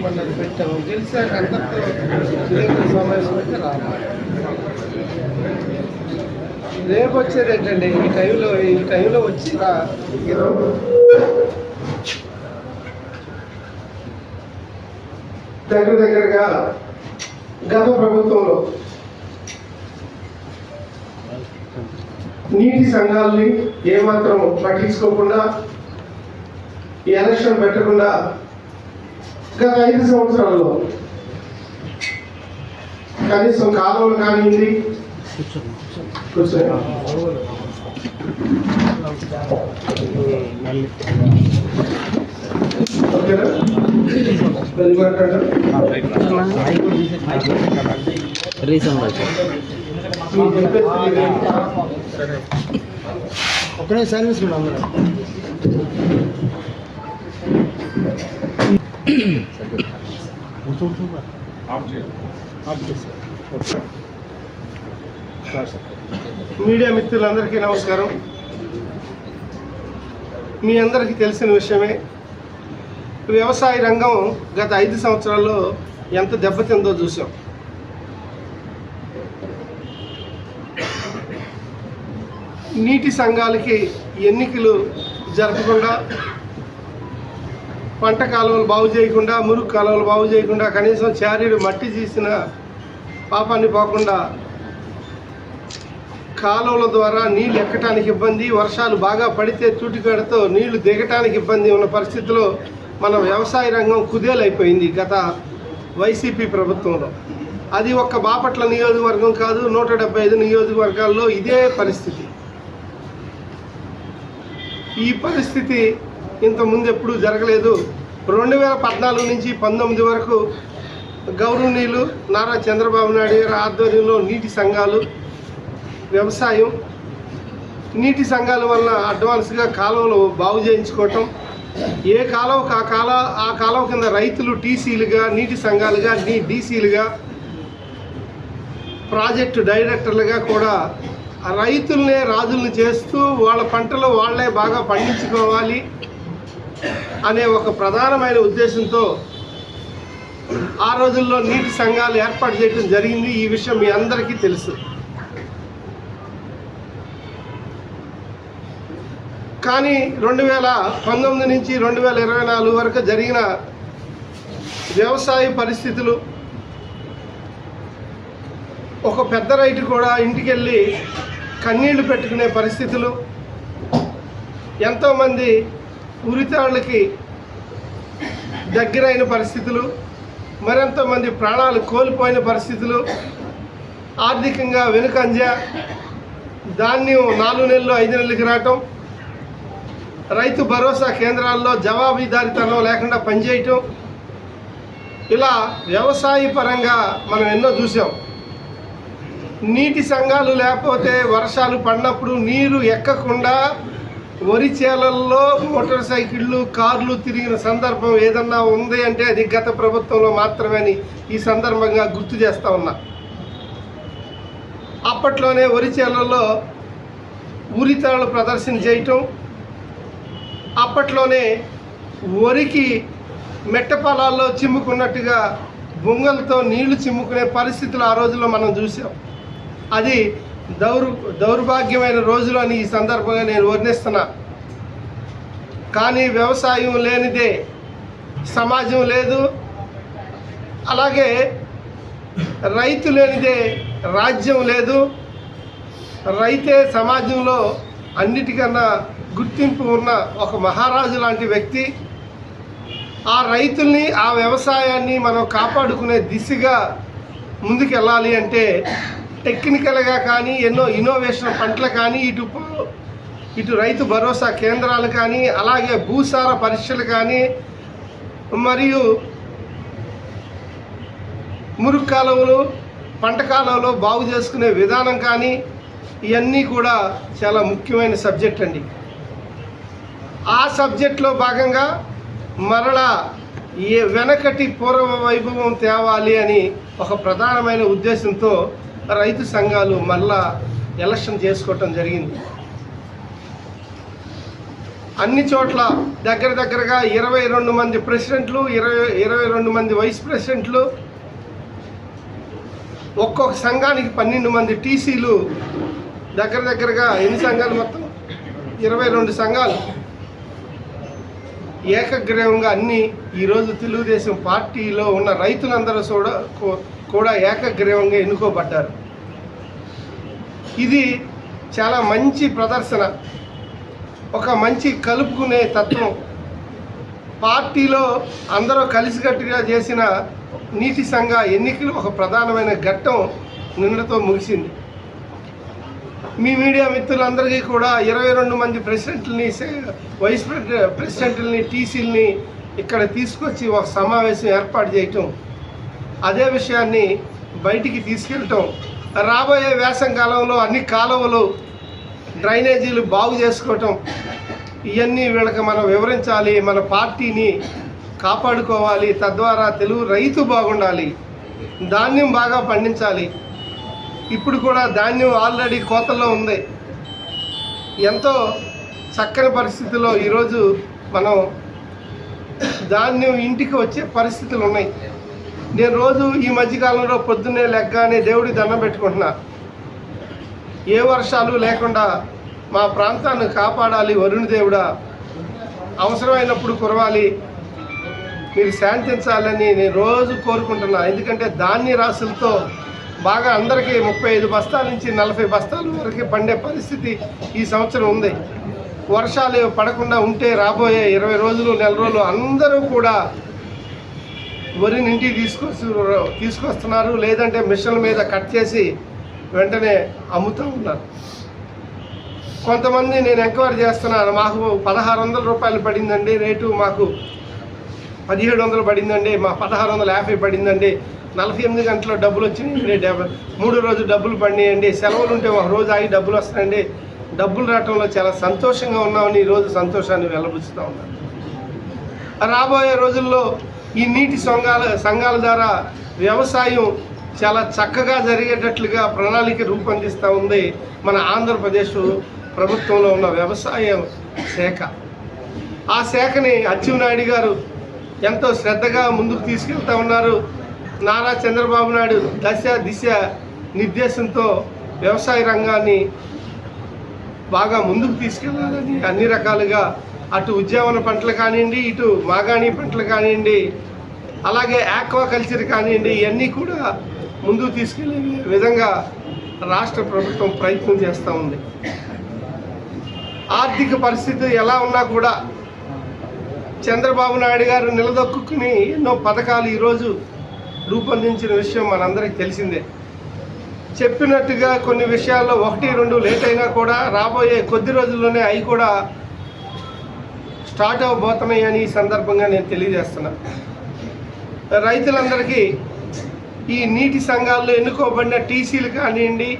President పెట్టాము గెలిచాక అందరితో సమావేశం అయితే రావాలి రేపు వచ్చేది ఏంటండి ఈ టైంలో ఈ టైంలో వచ్చి రా దగ్గర దగ్గరగా గత ప్రభుత్వంలో నీటి సంఘాలని ఏమాత్రం పట్టించుకోకుండా ఎలక్షన్ పెట్టకుండా గత ఐదు సంవత్సరాల్లో కనీసం కాలువలు కానివ్వండి. కూర్చోండి. ఒక్కడే సర్వీస్ కూడా అందరూ. మీడియా మిత్రులందరికీ నమస్కారం. మీ అందరికీ తెలిసిన విషయమే వ్యవసాయ రంగం గత ఐదు సంవత్సరాల్లో ఎంత దెబ్బతిందో చూసాం నీటి సంఘాలకి ఎన్నికలు జరపకుండా పంట కాలువలు బాగు చేయకుండా మురుగు కాలువలు బాగు చేయకుండా కనీసం చారీడు మట్టి తీసిన పాపాన్ని పోకుండా కాలువల ద్వారా నీళ్ళు ఎక్కటానికి ఇబ్బంది వర్షాలు బాగా పడితే తూటికాడతో నీళ్ళు దిగటానికి ఇబ్బంది ఉన్న పరిస్థితిలో మన వ్యవసాయ రంగం కుదేలైపోయింది గత వైసీపీ ప్రభుత్వంలో. అది ఒక్క బాపట్ల నియోజకవర్గం కాదు నూట డెబ్బై ఐదు నియోజకవర్గాల్లో ఇదే పరిస్థితి. ఈ పరిస్థితి ఇంతకుముందు ఎప్పుడూ జరగలేదు. రెండు వేల పద్నాలుగు నుంచి పంతొమ్మిది వరకు గౌరవనీయులు నారా చంద్రబాబు నాయుడు గారి ఆధ్వర్యంలో నీటి సంఘాలు వ్యవసాయం నీటి సంఘాల వల్ల అడ్వాన్స్గా కాలువలు బాగు చేయించుకోవటం ఏ కాలువకు ఆ కాల ఆ కాలువ కింద రైతులు టీసీలుగా నీటి సంఘాలుగా నీ డీసీలుగా ప్రాజెక్టు డైరెక్టర్లుగా కూడా రైతుల్నే రాజుల్ని చేస్తూ వాళ్ళ పంటలు వాళ్ళే బాగా పండించుకోవాలి. అనే ఒక ప్రధానమైన ఉద్దేశంతో ఆ రోజుల్లో నీటి సంఘాలు ఏర్పాటు చేయడం జరిగింది. ఈ విషయం మీ అందరికీ తెలుసు. కానీ రెండు వేల పంతొమ్మిది నుంచి రెండు వేల ఇరవై నాలుగు వరకు జరిగిన వ్యవసాయ పరిస్థితులు ఒక పెద్ద రైతు కూడా ఇంటికి వెళ్ళి కన్నీళ్ళు పెట్టుకునే పరిస్థితులు ఎంతోమంది ఉరితాళ్ళకి దగ్గరైన పరిస్థితులు మరెంతోమంది ప్రాణాలు కోల్పోయిన పరిస్థితులు ఆర్థికంగా వెనుకంజ ధాన్యం నాలుగు నెలలు ఐదు నెలలకి రావటం రైతు భరోసా కేంద్రాల్లో జవాబుదారితనం లేకుండా పనిచేయటం ఇలా వ్యవసాయ పరంగా మనం ఎన్నో చూసాం నీటి సంఘాలు లేకపోతే వర్షాలు పడినప్పుడు నీరు ఎక్కకుండా వరి చేలల్లో మోటార్ సైకిళ్ళు కార్లు తిరిగిన సందర్భం ఏదన్నా ఉంది అంటే అది గత ప్రభుత్వంలో మాత్రమే అని ఈ సందర్భంగా గుర్తు చేస్తూ ఉన్నా. అప్పట్లోనే వరి చేలల్లో ప్రదర్శన చేయటం అప్పట్లోనే వరికి మెట్ట పొలాల్లో చిమ్ముకున్నట్టుగా బొంగలతో నీళ్ళు చిమ్ముకునే పరిస్థితులు ఆ రోజుల్లో మనం చూసాం అది దౌర్ దౌర్భాగ్యమైన రోజులు అని ఈ సందర్భంగా నేను వర్ణిస్తున్నా. కానీ వ్యవసాయం లేనిదే సమాజం లేదు. అలాగే రైతు లేనిదే రాజ్యం లేదు. రైతే సమాజంలో అన్నిటికన్నా గుర్తింపు ఉన్న ఒక మహారాజు లాంటి వ్యక్తి. ఆ రైతుల్ని ఆ వ్యవసాయాన్ని మనం కాపాడుకునే దిశగా ముందుకెళ్ళాలి అంటే టెక్నికల్గా కానీ ఎన్నో ఇన్నోవేషన్ పంటలు కానీ ఇటు ఇటు రైతు భరోసా కేంద్రాలు కానీ అలాగే భూసార పరీక్షలు కానీ మరియు మురుగు కాలువలు పంట కాలువలు బాగు చేసుకునే విధానం కానీ ఇవన్నీ కూడా చాలా ముఖ్యమైన సబ్జెక్ట్ అండి. ఆ సబ్జెక్ట్లో భాగంగా మరలా ఏ వెనకటి పూర్వ వైభవం తేవాలి అని ఒక ప్రధానమైన ఉద్దేశంతో రైతు సంఘాలు మళ్ళా ఎలక్షన్ చేసుకోవటం జరిగింది. అన్ని చోట్ల దగ్గర దగ్గరగా ఇరవై రెండు మంది ప్రెసిడెంట్లు ఇరవై ఇరవై రెండు మంది వైస్ ప్రెసిడెంట్లు ఒక్కొక్క సంఘానికి పన్నెండు మంది టీసీలు దగ్గర దగ్గరగా ఎన్ని సంఘాలు మొత్తం? ఇరవై రెండు సంఘాలు. ఏకగ్రీవంగా అన్ని ఈరోజు తెలుగుదేశం పార్టీలో ఉన్న రైతులందరూ చూడ కూడా ఏకగ్రీవంగా ఎన్నుకోబడ్డారు. ఇది చాలా మంచి ప్రదర్శన. ఒక మంచి కలుపుకునే తత్వం. పార్టీలో అందరూ కలిసికట్టుగా చేసిన నీటి సంఘ ఎన్నికలు ఒక ప్రధానమైన ఘట్టం నిన్నతో ముగిసింది. మీ మీడియా మిత్రులందరికీ కూడా ఇరవై రెండు మంది ప్రెసిడెంట్లని సే- వైస్ ప్రెసిడెంట్లని టీసీలని ఇక్కడ తీసుకొచ్చి ఒక సమావేశం ఏర్పాటు చేయటం అదే విషయాన్ని బయటికి తీసుకెళ్ళటం. రాబోయే వేసం కాలంలో అన్ని కాలువలు డ్రైనేజీలు బాగు చేసుకోవటం. ఇవన్నీ వీళ్ళకి మనం వివరించాలి మన పార్టీని కాపాడుకోవాలి తద్వారా తెలుగు రైతు బాగుండాలి ధాన్యం బాగా పండించాలి. ఇప్పుడు కూడా ధాన్యం ఆల్రెడీ కోతల్లో ఉంది. ఎంతో చక్కని పరిస్థితిలో ఈరోజు మనం ధాన్యం ఇంటికి వచ్చే పరిస్థితులు ఉన్నాయి. నేను రోజు ఈ మధ్యకాలంలో పొద్దున్నే లెగ్గానే దేవుడి దండం పెట్టుకుంటున్నా. ఏ వర్షాలు లేకుండా మా ప్రాంతాన్ని కాపాడాలి వరుణ్ దేవుడా. అవసరమైనప్పుడు కురవాలి. మీరు శాంతించాలని నేను రోజు కోరుకుంటున్నా. ఎందుకంటే ధాన్య రాశులతో బాగా అందరికీ ముప్పై ఐదు బస్తాల నుంచి నలభై బస్తాల వరకు పండే పరిస్థితి ఈ సంవత్సరం ఉంది. వర్షాలు పడకుండా ఉంటే రాబోయే ఇరవై రోజులు నెల రోజులు అందరూ కూడా వరిని ఇంటికి తీసుకొస్తు తీసుకొస్తున్నారు. లేదంటే మిషన్ల మీద కట్ చేసి వెంటనే అమ్ముతూ ఉన్నారు. కొంతమంది నేను ఎంక్వైరీ చేస్తున్నాను. మాకు పదహారు వందల రూపాయలు పడిందండి. రేటు మాకు పదిహేడు వందలు పడిందండి. మా పదహారు వందల యాభై పడిందండి. నలభై ఎనిమిది గంటల డబ్బులు వచ్చినాయి మూడు రోజు డబ్బులు పడినాయండి. సెలవులు ఉంటే ఒక రోజు ఆగి డబ్బులు వస్తాయండి డబ్బులు రావటంలో చాలా సంతోషంగా ఉన్నామని ఈరోజు సంతోషాన్ని వెల్లబుచ్చుతూ ఉన్నాను రాబోయే రోజుల్లో ఈ నీటి సంఘాల సంఘాల ద్వారా వ్యవసాయం చాలా చక్కగా జరిగేటట్లుగా ప్రణాళిక రూపొందిస్తూ ఉంది మన ఆంధ్రప్రదేశ్ ప్రభుత్వంలో ఉన్న వ్యవసాయ శాఖ. ఆ శాఖని అచ్చెన్నాయుడు గారు ఎంతో శ్రద్ధగా ముందుకు తీసుకెళ్తా ఉన్నారు. నారా చంద్రబాబు నాయుడు దశ దిశ నిర్దేశంతో వ్యవసాయ రంగాన్ని బాగా ముందుకు తీసుకెళ్ళాలని అన్ని రకాలుగా అటు ఉద్యావన పంటలు కానివ్వండి ఇటు మాగాణి పంటలు కానివ్వండి అలాగే ఆక్వాకల్చర్ కానివ్వండి ఇవన్నీ కూడా ముందుకు తీసుకెళ్ళే విధంగా రాష్ట్ర ప్రభుత్వం ప్రయత్నం చేస్తూ ఉంది. ఆర్థిక పరిస్థితి ఎలా ఉన్నా కూడా చంద్రబాబు నాయుడు గారు నిలదొక్కుని ఎన్నో పథకాలు ఈరోజు రూపొందించిన విషయం మనందరికీ తెలిసిందే. చెప్పినట్టుగా కొన్ని విషయాల్లో ఒకటి రెండు లేట్ అయినా కూడా రాబోయే కొద్ది రోజుల్లోనే అవి కూడా స్టార్ట్ అవ్వబోతున్నాయి అని ఈ సందర్భంగా నేను తెలియజేస్తున్నా. రైతులందరికీ ఈ నీటి సంఘాల్లో ఎన్నుకోబడిన టీసీలు కానివ్వండి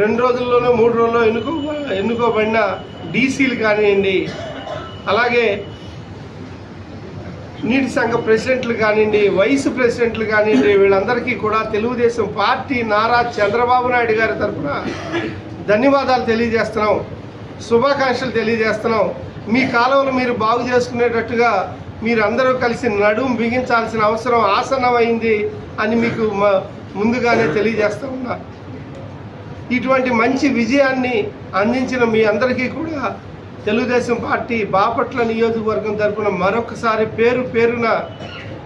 రెండు రోజుల్లోనూ మూడు రోజుల్లో ఎన్నుకో ఎన్నుకోబడిన డీసీలు కానివ్వండి అలాగే నీటి సంఘ ప్రెసిడెంట్లు కానివ్వండి వైస్ ప్రెసిడెంట్లు కానివ్వండి వీళ్ళందరికీ కూడా తెలుగుదేశం పార్టీ నారా చంద్రబాబు నాయుడు గారి తరఫున ధన్యవాదాలు తెలియజేస్తున్నాం. శుభాకాంక్షలు తెలియజేస్తున్నాం. మీ కాలువలు మీరు బాగు చేసుకునేటట్టుగా మీరందరూ కలిసి నడుం బిగించాల్సిన అవసరం ఆసన్నమైంది అని మీకు మ- ముందుగానే తెలియజేస్తా ఉన్నా. ఇటువంటి మంచి విజయాన్ని అందించిన మీ అందరికీ కూడా తెలుగుదేశం పార్టీ బాపట్ల నియోజకవర్గం తరపున మరొకసారి పేరు పేరున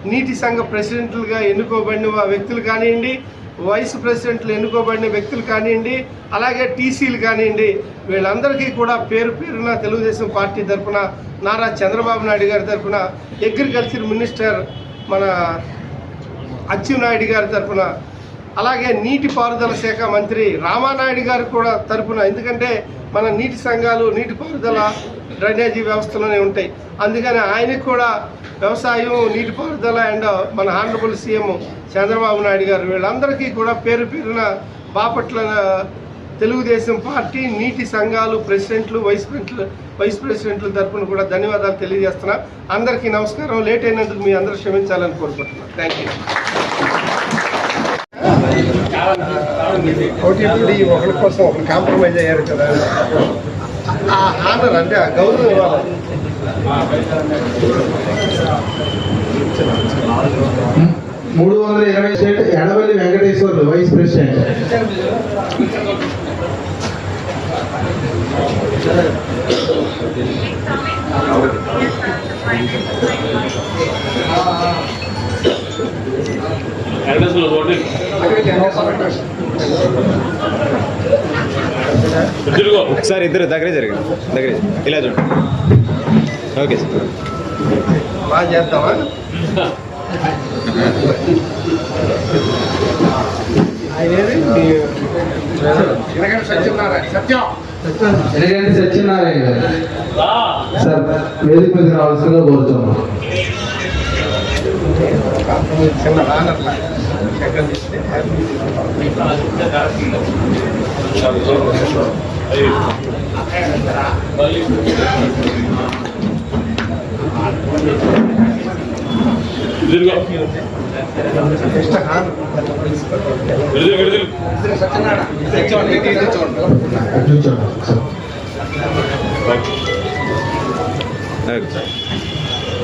నీటి సంఘ ప్రెసిడెంట్లుగా ఎన్నుకోబడిన వ్యక్తులు కానివ్వండి వైస్ ప్రెసిడెంట్లు ఎన్నుకోబడిన వ్యక్తులు కానివ్వండి అలాగే టీసీలు కానివ్వండి వీళ్ళందరికీ కూడా పేరు పేరున తెలుగుదేశం పార్టీ తరపున నారా చంద్రబాబు నాయుడు గారి తరఫున అగ్రికల్చర్ మినిస్టర్ మన అచ్చెన్నాయుడు గారి తరఫున అలాగే నీటిపారుదల శాఖ మంత్రి రామానాయుడు గారు కూడా తరపున. ఎందుకంటే మన నీటి సంఘాలు నీటిపారుదల డ్రైనేజీ వ్యవస్థలోనే ఉంటాయి. అందుకని ఆయనకు కూడా వ్యవసాయం నీటిపారుదల అండ్ మన ఆనరబుల్ సీఎం చంద్రబాబు నాయుడు గారు వీళ్ళందరికీ కూడా పేరు పేరున బాపట్ల తెలుగుదేశం పార్టీ నీటి సంఘాలు ప్రెసిడెంట్లు వైస్ ప్రెసిడెంట్లు వైస్ ప్రెసిడెంట్ల తరపున కూడా ధన్యవాదాలు తెలియజేస్తున్నా. అందరికీ నమస్కారం. లేట్ అయినందుకు మీ అందరూ క్షమించాలని కోరుకుంటున్నాను. థ్యాంక్ యూ ఓటీపీ ఒకరి కోసం ఒకరు కాంప్రమైజ్ అయ్యారు కదా. ఆ ఆనర్ అంటే ఆ గౌరవం ఇవ్వాలి మూడు వందల ఇరవై state Edavalli Venkateswarlu vice president. ఒకసారి ఇద్దరు దగ్గరే జరగండి. దగ్గరే. ఇలా చూడండి. Okay sir. బాగా ఎరగంటి సత్యనారాయణ. గారు. సార్ వేదిక మీద రావాల్సిందిగా కోరుతున్నాం. చిన్న ఆనర్ సెకండ్ ఇస్తే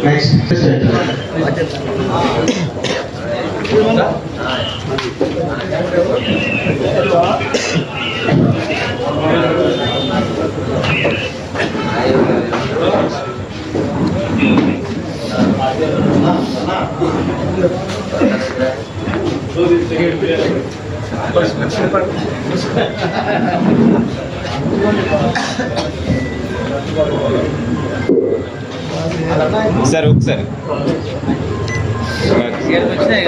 నెక్స్ట్ ఆనర్ కూర్చోండి సార్ ఓకే సార్ ఒకసారి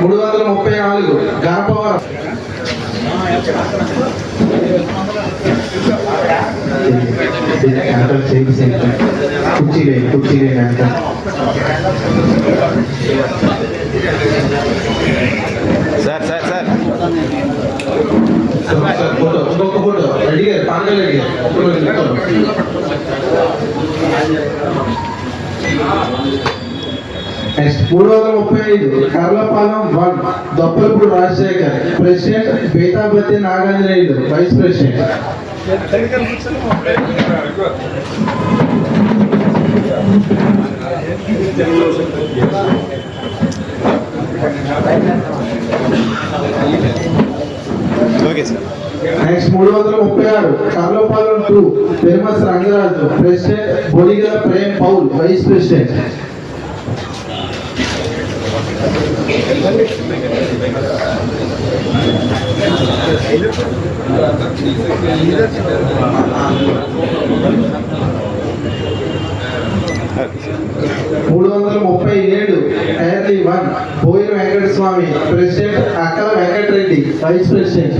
మూడు వందల ముప్పై నాలుగు గణపవరం కుర్చీ కుర్చీ వేయి అంటే సార్ సార్ సార్ ఫోటో ఇంకొక ఫోటో రెడీ గారు పాండల్ రెడీ గారు ఒక్క నిమిషం. నెక్స్ట్ మూడు వందల ముప్పై ఐదు Karlapalem one Doppalapudi Rajasekhar president Beethapathi Naganjaneyulu vice president okay sir next మూడు వందల ముప్పై ఆరు Karlapalem two famous Rangaraju president Bodigala Prem Paul vice president మూడు వందల ముప్పై ఏడు early one Boina Venkata Swamy president Akkala Venkatareddy vice president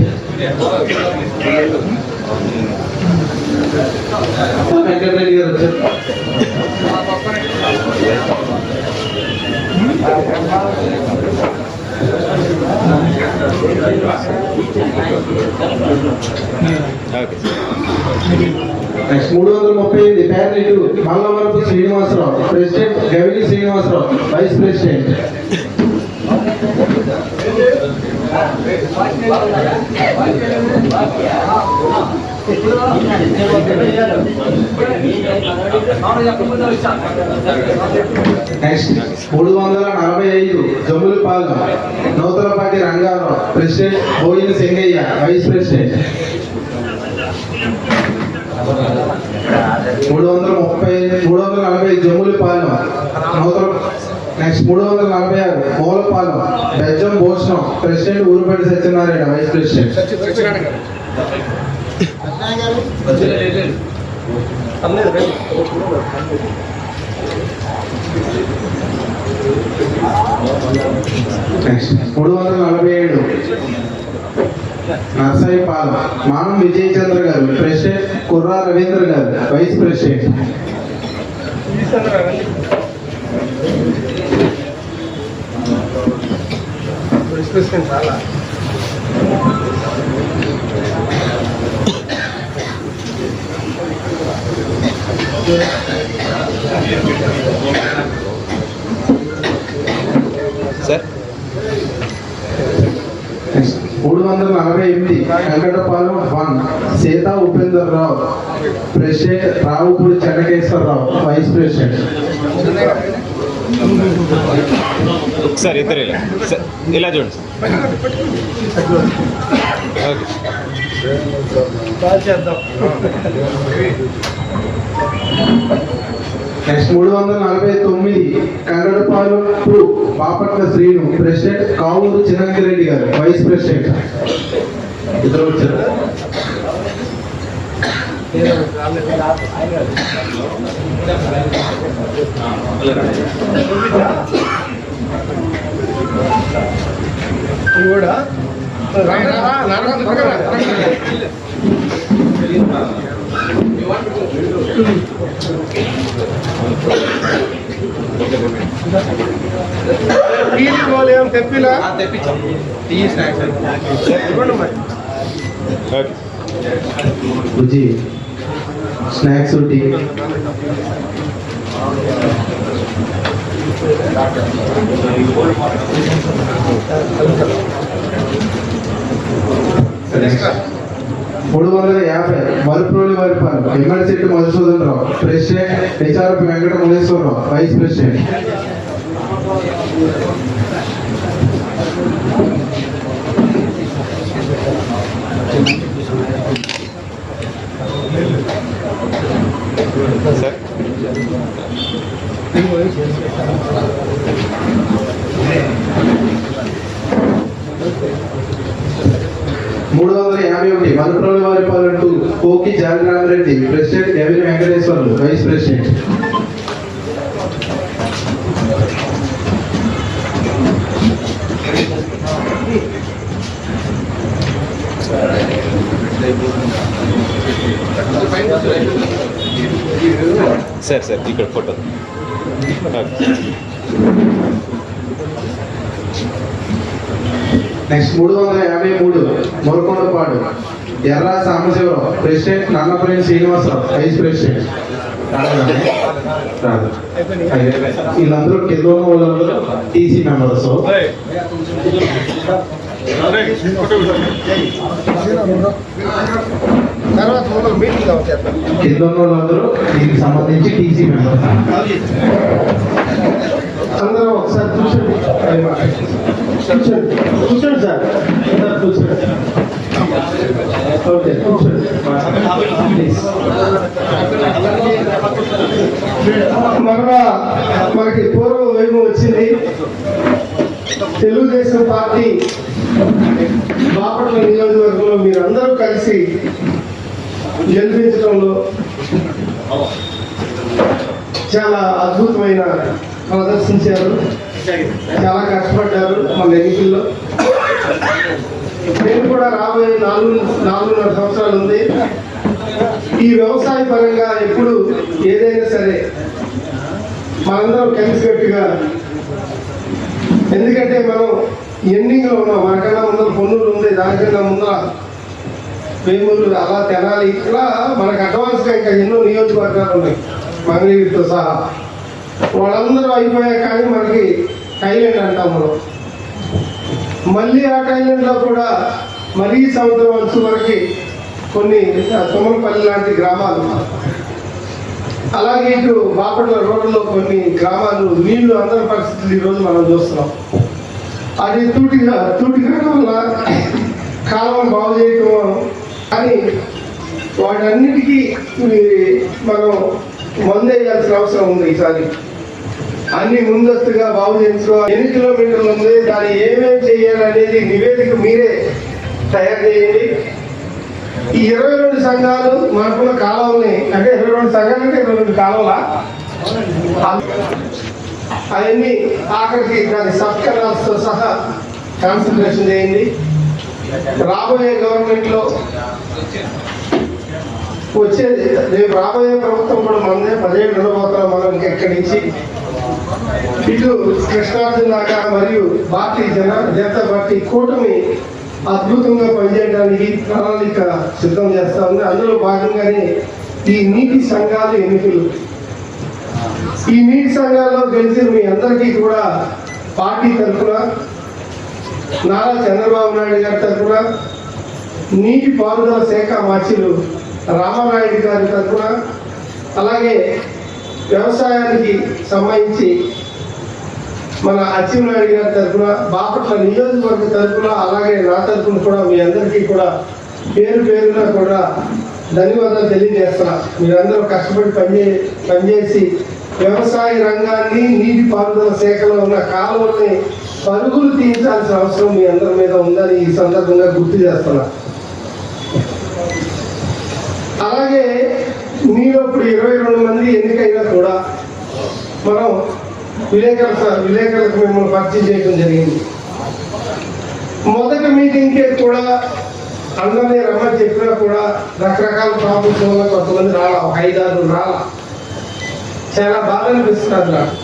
next మూడు వందల ముప్పై ఎనిమిది family two Mallavarapu Srinivasarao president Gavini Srinivasarao vice president. Next మూడు వందల నలభై ఐదు Jammulapalem Nuthalapati Rangarao president Boina Singaiah vice president. మూడు వందల ముప్పై మూడు వందల నలభై జమ్ములపాలెం నూతల మూడు వందల నలభై ఆరు Mulapalem Bejjam Bhushanam president Urupalli Satyanarayana vice president. మూడు వందల నలభై ఏడు నర్సాయిపాలెం మానం విజయ్ చంద్ర గారు president Kurra Ravindra garu vice president. Discussion చాలా. సార్. మూడు వందల నలభై ఎనిమిది Venkatapalem one Seetha Upender Rao president Ravupudi Chennakeswararao vice president. Sir ఇద్దరు ఇలా. ఇలా చూడండి ఓకే. నెక్స్ట్ మూడు వందల నలభై తొమ్మిది Kangadapalem two Bapatla Srinu president Kavuru Chinnangireddy garu vice president. ఇద్దరు వచ్చారు. కూడా రా, రా, రా, రా, త్వరగా రా, త్వరగా రా. టీలు గోలు ఏం తెప్పిలా ఇవ్వండి మరి ఓకే బుజ్జి స్నాక్స్ టీ మూడు వందల యాభై Maruproli Varipalem MLC Madhusudan Rao president HRP Venkata Muneswararao vice president మూడు వందల యాభై ఒకటి Maruproli Varipalem two Koki Jagaramareddy president Evini Venkateswarlu vice president. Sir sir ఇక్కడ ఫోటో. నెక్స్ట్ మూడు వందల యాభై మూడు Morakondapadu Erra Sambasivarao president Nannapalli Srinivasarao vice president. వీళ్ళందరూ కింద వాళ్ళందరూ టీసీ మెంబర్స్. తర్వాత మొదలు మీటింగ్ అవుతారు కింద వాళ్ళందరూ దీనికి సంబంధించి టీసీ మెంబర్స్ అందరూ ఒకసారి చూసండి. కూర్చోండి కూర్చోండి సార్. అందరూ కూర్చోండి ఓకే కూర్చోండి ప్లీజ్. మరలా మనకి పూర్వ వైభవం వచ్చింది. తెలుగుదేశం పార్టీ బాపట్ల నియోజకవర్గంలో మీరందరూ కలిసి గెలిపించడంలో చాలా అద్భుతమైన ప్రదర్శించారు. చాలా కష్టపడ్డారు మన ఎన్నికల్లో నేను కూడా రాబోయే నాలుగు నాలుగున్నర సంవత్సరాలు ఉంది. ఈ వ్యవసాయ పరంగా ఎప్పుడు ఏదైనా సరే మనందరం కలిసికట్టుగా ఎందుకంటే మనం ఎండింగ్లో ఉన్నాం. మనకన్నా ముందర పొన్నులు ఉంది దానికన్నా ముందర వేమూరు అలా తెనాలి. ఇట్లా మనకు అడ్వాన్స్గా ఇంకా ఎన్నో నియోజకవర్గాలు ఉన్నాయి. మంగళగిరితో సహా. వాళ్ళందరూ అయిపోయాక కానీ మనకి టైలెంట్ అంటాం మనం. మళ్ళీ ఆ టైలెంట్లో కూడా మరీ సముద్రం అంచు వరకు కొన్ని తుమ్మలపల్లి లాంటి గ్రామాలు. అలాగే ఇటు బాపట్ల రోడ్లో కొన్ని గ్రామాలు నీళ్ళు అందరి పరిస్థితులు ఈరోజు మనం చూస్తున్నాం. అది తూటిగా తూటి కావడం వల్ల కాలం బాగు చేయటం కానీ వాటన్నిటికీ మనం మందు వేయాల్సిన అవసరం ఉంది ఈసారి. అన్ని ముందస్తుగా బాగు చేయించుకోవాలి. ఎన్ని కిలోమీటర్లు ఉంది దాన్ని ఏమేమి చేయాలనేది నివేదిక మీరే తయారు చేయండి. ఈ ఇరవై రెండు సంఘాలు మనకున్న కాలువల్ని అంటే ఇరవై రెండు సంఘాలు అంటే ఇరవై రెండు కాలంలా? అవన్నీ ఆఖరికి దాని సబ్ సహా కాన్సన్ట్రేషన్ చేయండి. రాబోయే గవర్నమెంట్లో వచ్చేది. రేపు రాబోయే ప్రభుత్వం కూడా మనదే పదిహేడు ఉండబోతున్నాం మనం ఎక్కడి నుంచి ఇటు కృష్ణా జిల్లాగా మరియు భారతీయ జన జనతా పార్టీ కూటమి అద్భుతంగా పనిచేయడానికి ప్రణాళిక సిద్ధం చేస్తా ఉంది. అందులో భాగంగానే ఈ నీటి సంఘాలు ఎన్నికలు. ఈ నీటి సంఘాల్లో గెలిచిన మీ అందరికీ కూడా పార్టీ తరఫున నారా చంద్రబాబు నాయుడు గారి తరఫున నీటి పారుదల శాఖ మార్చిలు రామారాయుడు గారి తరఫున అలాగే వ్యవసాయానికి సంబంధించి మన అచ్చెన్నాయుడు గారి తరఫున బాపట్ల నియోజకవర్గ తరఫున అలాగే నా తరఫున కూడా మీ అందరికీ కూడా పేరు పేరున కూడా ధన్యవాదాలు తెలియజేస్తున్నా. మీరందరూ కష్టపడి పనిచే పనిచేసి వ్యవసాయ రంగాన్ని నీటి పారుదల శాఖలో ఉన్న కాలువల్ని పరుగులు తీయించాల్సిన అవసరం మీ అందరి మీద ఉందని ఈ సందర్భంగా గుర్తు చేస్తున్నా. అలాగే మీలో ఇప్పుడు ఇరవై రెండు మంది ఎన్నికైనా కూడా మనం విలేకరుల సార్ విలేకరులకు మిమ్మల్ని పరిచయం చేయడం జరిగింది. మొదటి మీటింగ్కే కూడా అందరినీ రమ్మని చెప్పినా కూడా రకరకాల ప్రాబ్లమ్స్ వల్ల కొంతమంది రాలా ఒక ఐదారు రాలా. చాలా బాధ అనిపిస్తుంది నాకు.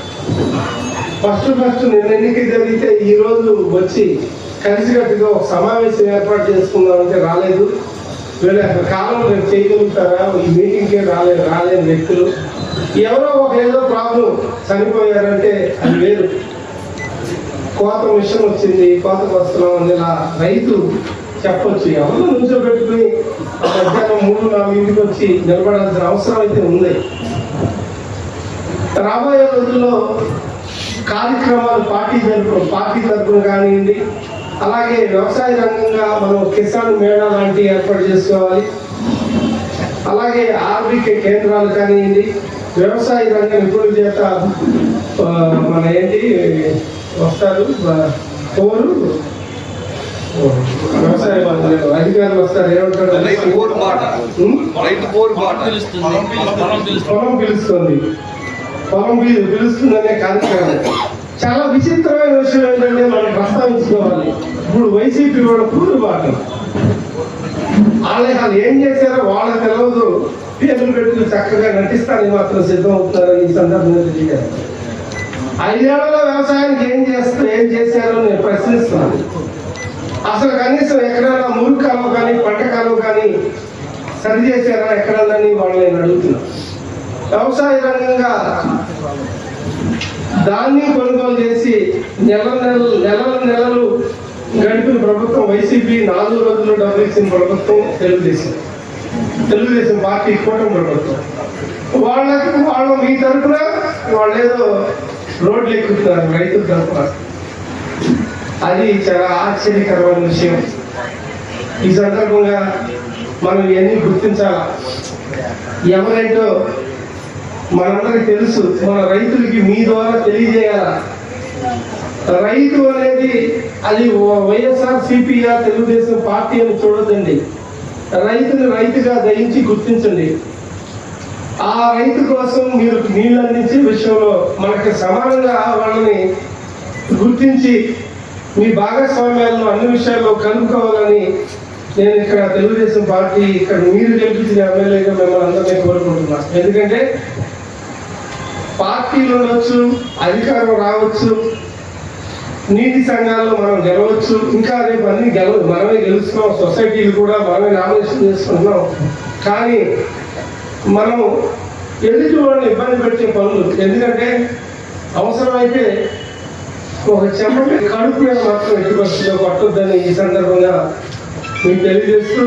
ఫస్ట్ ఫస్ట్ నిన్న ఎన్నిక జరిగితే ఈ రోజు వచ్చి కలిసికట్టుగా ఒక సమావేశం ఏర్పాటు చేసుకుందామంటే రాలేదు. వీళ్ళు కాలం రేపు చేయగలుగుతారా? ఈ మీటింగ్కే రాలేదు రాలేని వ్యక్తులు ఎవరో ఒక ఏదో ప్రాబ్లం చనిపోయారంటే అది వేరు. కోత మిషన్ వచ్చింది కోతకు వస్తున్నాం అని ఇలా రైతు చెప్పొచ్చు. ఎవరు నుంచో పెట్టుకుని మధ్యాహ్నం మూడు నాలుగు ఇంటికి వచ్చి నిలబడాల్సిన అవసరం అయితే ఉంది. రాబోయే రోజుల్లో కార్యక్రమాలు పార్టీ జరుపు పార్టీ తరఫున కానివ్వండి అలాగే వ్యవసాయ రంగంగా మనం కిసాన్ మేళా లాంటివి ఏర్పాటు చేసుకోవాలి. అలాగే ఆర్బిక కేంద్రాలు కానివ్వండి వ్యవసాయ రంగ నిపుణుల చేత మన ఏంటి వస్తారు పోరు వ్యవసాయ అధికారులు వస్తారు ఏమంటారు? పొలం పిలుస్తుంది. పొలం పిలు- పిలుస్తుందనే కార్యక్రమం చాలా విచిత్రమైన విషయం ఏంటంటే మనం ప్రస్తావించుకోవాలి. ఇప్పుడు వైసీపీ వాళ్ళ కూరు బాట వాళ్ళు ఏం చేశారో వాళ్ళకి తెలియదు పేర్లు పెట్టుకుని చక్కగా నటిస్తారని మాత్రం సిద్ధం అవుతున్నారని ఈ సందర్భంగా తెలియదు ఐదేళ్ళలో వ్యవసాయానికి ఏం చేస్తా ఏం చేశారో నేను ప్రశ్నిస్తున్నాను. అసలు కనీసం ఎక్కడైనా మురుగు కాలువ కానీ పంట కాలువ కానీ సరి చేశారా ఎక్కడన్నా వాళ్ళని వాళ్ళు నేను అడుగుతున్నాను. వ్యవసాయ రంగంగా దాన్ని కొనుగోలు చేసి నెల నెలలు నెలల నెలలు గడిపిన ప్రభుత్వం వైసీపీ నాలుగు రోజులు డబ్బులు ఇచ్చిన ప్రభుత్వం తెలుగుదేశం. తెలుగుదేశం పార్టీ కూటమి ప్రభుత్వం. వాళ్ళకి వాళ్ళు మీ తరఫున వాళ్ళు ఏదో రోడ్లు ఎక్కుతున్నారు రైతుల తరఫున అది చాలా ఆశ్చర్యకరమైన విషయం. ఈ సందర్భంగా మనం ఇవన్నీ గుర్తించాలా? ఎవరేంటో మనందరికి తెలుసు మన రైతులకి మీ ద్వారా తెలియజేయాల? రైతు అనేది అది వైఎస్ఆర్ సిపిగా తెలుగుదేశం పార్టీ అని చూడదండి రైతుని రైతుగా దయించి గుర్తించండి. ఆ రైతు కోసం మీరు నీళ్ళు అందించే విషయంలో మనకి సమానంగా వాళ్ళని గుర్తించి మీ భాగస్వామ్యాలను అన్ని విషయాల్లో కలుపుకోవాలని నేను ఇక్కడ తెలుగుదేశం పార్టీ ఇక్కడ మీరు గెలిపించిన ఎమ్మెల్యేగా మిమ్మల్ని అందరినీ కోరుకుంటున్నాను ఎందుకంటే పార్టీలు ఉండొచ్చు అధికారం రావచ్చు నీటి సంఘాల్లో మనం గెలవచ్చు ఇంకా రేపు అన్ని గెల మనమే గెలుస్తున్నాం సొసైటీలు కూడా మనమే నామినేషన్ చేసుకుంటున్నాం. కానీ మనం ఎదుటి వాళ్ళని ఇబ్బంది పెట్టే పనులు ఎందుకంటే అవసరమైతే ఒక చెమ్మ కడుపు మీద మాత్రం ఎట్టి పరిస్థితిలో పట్టొద్దని ఈ సందర్భంగా మీకు తెలియజేస్తూ